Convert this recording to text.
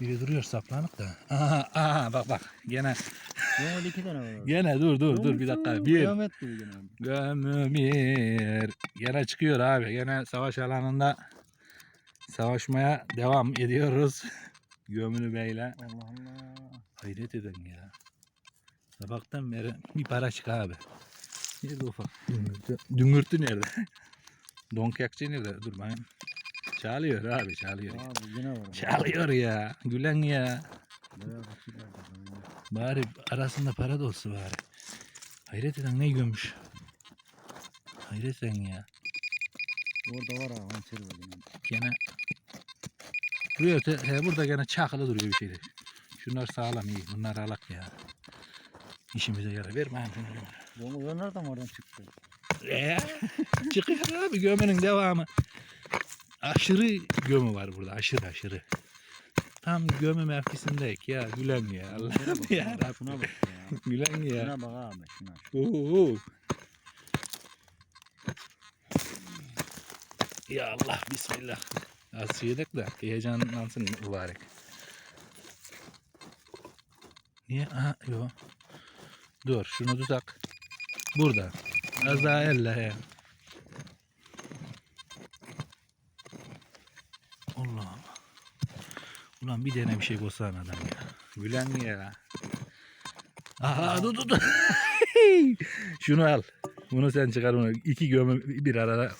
Biri duruyor saplanıp da. Aha, aha bak bak. Gene Yok iki tane var. gene dur dur dur bir dakika. Bir. Kıyamet gibi gene. Gömümür. Gene çıkıyor abi. Gene savaş alanında savaşmaya devam ediyoruz. Gömülü Bey'le. Allah Allah. Hayret eden ya. Sabahtan beri bir para çık abi. Nerede ufak? Düngürtü. Düngürtü nerede? Donkyakçı nerede? Dur bakayım. Çalıyor abi çalıyor. Abi yine var. Çalıyor ya. Gülen ya. Bari arasında para da olsa bari. Hayret eden ne gömmüş? Hayret eden ya. Orada var ha hançer var yine. Gene Buraya öte, he, burada gene çakılı duruyor bir şeyler. Şunlar sağlam iyi. Bunlar alak ya. İşimize yarar. Ver bakayım şunu. Domuzlar nereden oradan çıktı? Ee, çıkıyor abi gömenin devamı. Aşırı gömü var burada. Aşırı aşırı. Tam gömü mevkisindeyik ya. Gülen ya. Allah'ım ya Şuna bak ya. Gülen ya. Şuna bak abi şuna. Oo. Ya Allah bismillah. Az yedik de heyecanlansın mübarek. Niye? Aha yok. Dur şunu tutak. Burada. Az daha elle he. Allah Allah. Ulan bir tane bir şey koysan adam ya. Gülen ya. Aha dur dur dur. Şunu al. Bunu sen çıkar bunu. İki gömü bir arada